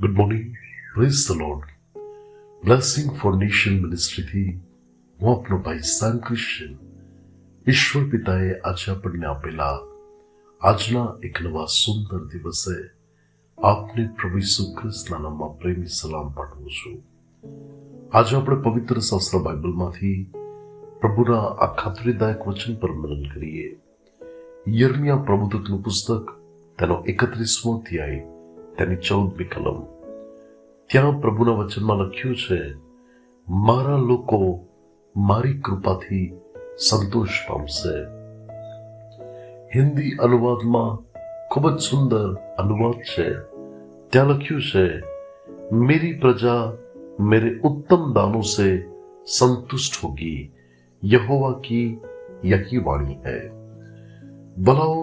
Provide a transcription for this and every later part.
Good morning praise the lord blessing for nation મિનિસ્ટ્રીથી હું આપનો ભાઈ સાન ક્રિશ્ચન ઈશ્વર પિતાએ આજે આપણને આપેલા આજના એક નવા સુંદર દિવસે આપને પ્રભુ ઈસુ ખ્રિસ્તના નામમાં પ્રેમી સલામ પાઠવું છું આજે આપણે પવિત્ર શાસ્ત્ર બાઇબલમાંથી પ્રભુના આ ખાતરીદાયક વચન પર મનન કરીએ યર્મિયા પ્રબોધકનું પુસ્તક તેનો એકત્રીસમો અધ્યાય તેની ચૌદમી કલમ ત્યાં પ્રભુના વચનમાં લખ્યું છે મારા લોકો મારી કૃપાથી સંતોષ પામશે હિન્દી અનુવાદમાં ખૂબ જ સુંદર અનુવાદ છે ત્યાં લખ્યું છે मेरी प्रजा मेरे उत्तम दानों से संतुष्ट होगी यहोवा की यही वाणी है ભલાઓ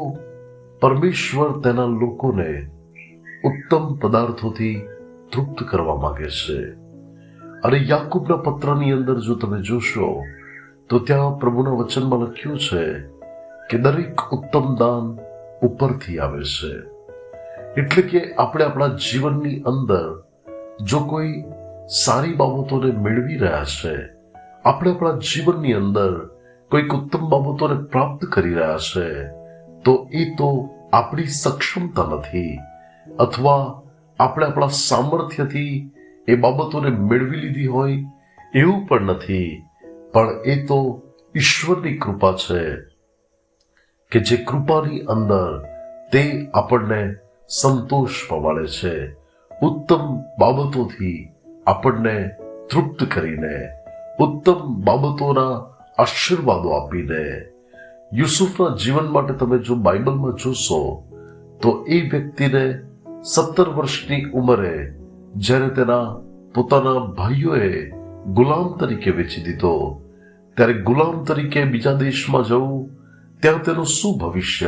પરમેશ્વર તેના લોકોને ઉત્તમ પદાર્થોથી તૃપ્ત કરવા માંગે છે. અને યાકુબના પત્રની અંદર જો તમે જોશો, તો ત્યાં પ્રભુના વચનમાં લખ્યું છે કે દરેક ઉત્તમ દાન ઉપરથી આવે છે. એટલે કે આપણે આપણા જીવનની અંદર જો કોઈ સારી બાબતોને મેળવી રહ્યા છે, આપણે આપણા જીવનની અંદર કોઈક ઉત્તમ બાબતોને પ્રાપ્ત કરી રહ્યા છે, તો એ તો આપણી સક્ષમતા નથી. અથવા આપણે આપણા સામર્થ્યથી એ બાબતોને મેળવી લીધી હોય એવું પણ નથી. પણ એ તો ઈશ્વરની કૃપા છે કે જે કૃપાની અંદર તે આપણને સંતોષ પવાડે છે. ઉત્તમ બાબતોથી આપણને તૃપ્ત કરીને, ઉત્તમ બાબતોના આશીર્વાદો આપીને. યુસુફના જીવન માટે તમે જો બાઇબલમાં જોશો, તો એ વ્યક્તિને સત્તર વર્ષની ઉંમરે જ્યારે તેના પોતાના ભાઈઓએ ગુલામ તરીકે વેચી દીધો, ત્યારે ગુલામ તરીકે બીજા દેશમાં જવું, ત્યાં તેનું શું ભવિષ્ય?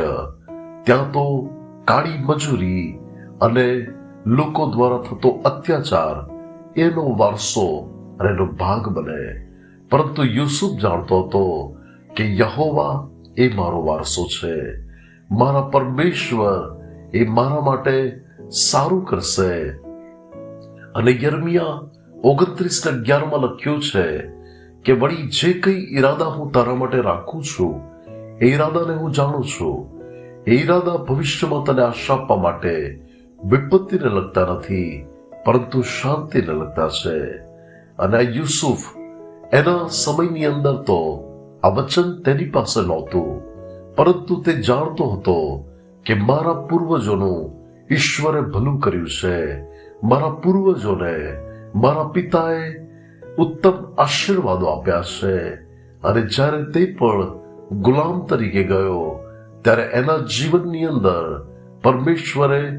ત્યાં તો કાળી મજૂરી અને લોકો દ્વારા થતો અત્યાચાર, એનો વારસો અને એનો ભાગ બને. પરંતુ યુસુફ જાણતો હતો કે યહોવા એ મારો વારસો છે. મારા પરમેશ્વર એ મારા માટે સારું કરશે. અને યર્મિયા ઓગણત્રીસ અગિયારમાં લખ્યું છે કે, વળી જે કઈ ઈરાદા હું તારા માટે રાખું છું, એ ઈરાદાને હું જાણું છું. એ ઈરાદા ભવિષ્યમાં તને આશા આપવા માટે વિપત્તિને લગતા નથી, પરંતુ શાંતિને લગતા છે. અને આ યુસુફ એના સમયની અંદર તો આ વચન તેની પાસે નહોતું, પરંતુ તે જાણતો હતો કે મારા પૂર્વજોનું ઈશ્વરે ભલું કર્યું છે. મારા પૂર્વજોને, મારા પિતાએ ઉત્તમ આશીર્વાદો આપ્યા છે. અને જ્યારે તે પણ ગુલામ તરીકે ગયો, ત્યારે એના જીવનની અંદર પરમેશ્વરે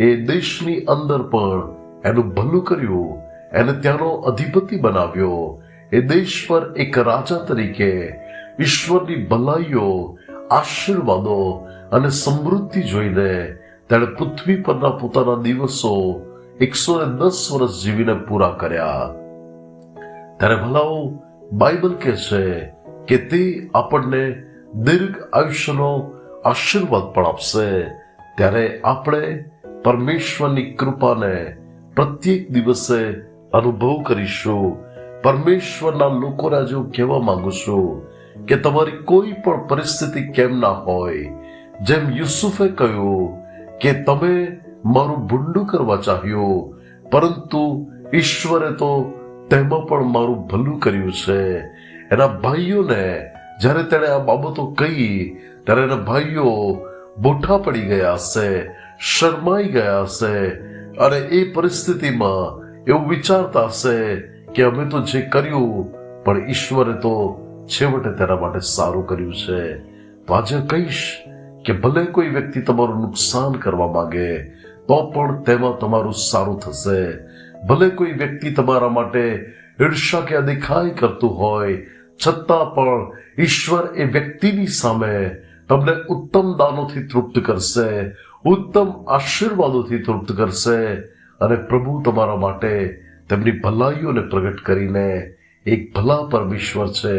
એ દેશની અંદર પણ એનું ભલું કર્યું. એને ત્યાંનો અધિપતિ બનાવ્યો. એ દેશ પર એક રાજા તરીકે ઈશ્વરની ભલાઈઓ, આશીર્વાદો અને સમૃદ્ધિ જોઈને તેણે પૃથ્વી પરના પોતાના દિવસો એકસો દસ વર્ષ જીવીને પૂરા કર્યા ત્યારે ભલાઓ બાઇબલ કહે છે કે તે આપણને દીર્ઘ આયુષ્યનો આશીર્વાદ પણ આપશે ત્યારે આપણે પરમેશ્વરની કૃપાને પ્રત્યેક દિવસે અનુભવ કરીશું પરમેશ્વરના લોકોને આજે હું કહેવા માંગુ છું કે તમારી કોઈ પણ પરિસ્થિતિ કેમ ના હોય જેમ યુસુફે કહ્યું કે તમે મારું ભૂંડું કરવા ચાહ્યું, પરંતુ ઈશ્વરે તો તેમાં પણ મારું ભલું કર્યું છે. એના ભાઈઓને જ્યારે તેણે આ બાબતો કહી, ત્યારે એના ભાઈઓ બોઠા પડી ગયા હશે, શરમાઈ ગયા હશે અને એ પરિસ્થિતિમાં એવું વિચારતા હશે કે અમે તો જે કર્યું, પણ ઈશ્વરે તો છેવટે તેના માટે સારું કર્યું છે. તો આજે કહીશ કે ભલે કોઈ વ્યક્તિ તમારું નુકસાન કરવા માંગે, તો પણ તેમાં તમારું સારું થશે. ભલે કોઈ વ્યક્તિ તમારા માટે ઈર્ષા કે અદેખાઈ કરતું હોય, છતાં પણ ઈશ્વર એ વ્યક્તિની સામે તમને ઉત્તમ દાનોથી તૃપ્ત કરશે, ઉત્તમ આશીર્વાદોથી તૃપ્ત કરશે અને પ્રભુ તમારા માટે તેમની ભલાઈઓને પ્રગટ કરીને એક ભલા પરમેશ્વર છે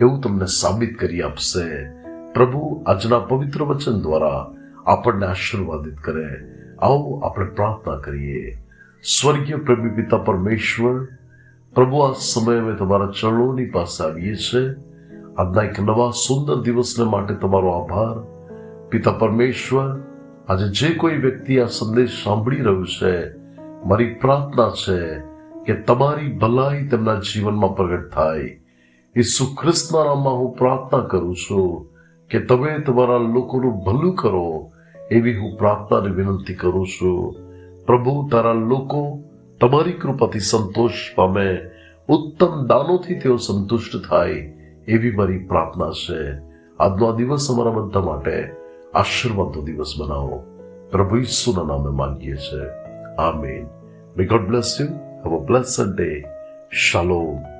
એવું તમને સાબિત કરી આપશે. પ્રભુ આજના પવિત્ર વચન દ્વારા આપણને આશીર્વાદિત કરે. આવો આપણે પ્રાર્થના કરીએ. સ્વર્ગીય પ્રભુ પિતા પરમેશ્વર, પ્રભુ આ સમયે અમે તમારા ચરણોની પાસે આવીએ છીએ. આજના એક નવા સુંદર દિવસને માટે તમારો આભાર. પિતા પરમેશ્વર, આજે જે કોઈ વ્યક્તિ આ સંદેશ સાંભળી રહ્યું છે, મારી પ્રાર્થના છે કે તમારી ભલાઈ તેમના જીવનમાં પ્રગટ થાય. ઈસુ ખ્રિસ્તના નામમાં હું પ્રાર્થના કરું છું. કે તમે તમારા લોકોનું ભલું કરો એવી હું પ્રાર્થનાની વિનંતી કરું છું. પ્રભુ, તારા લોકો તમારી કૃપાથી સંતોષ પામે. ઉત્તમ દાનોથી તેઓ સંતુષ્ટ થાય એવી મારી પ્રાર્થના છે. આજનો આ દિવસ અમારા બધા માટે આશીર્વાદનો દિવસ બનાવો. પ્રભુ ઈસુના નામે માંગીએ છીએ. આમીન. May God bless you have a blessed day શાલોમ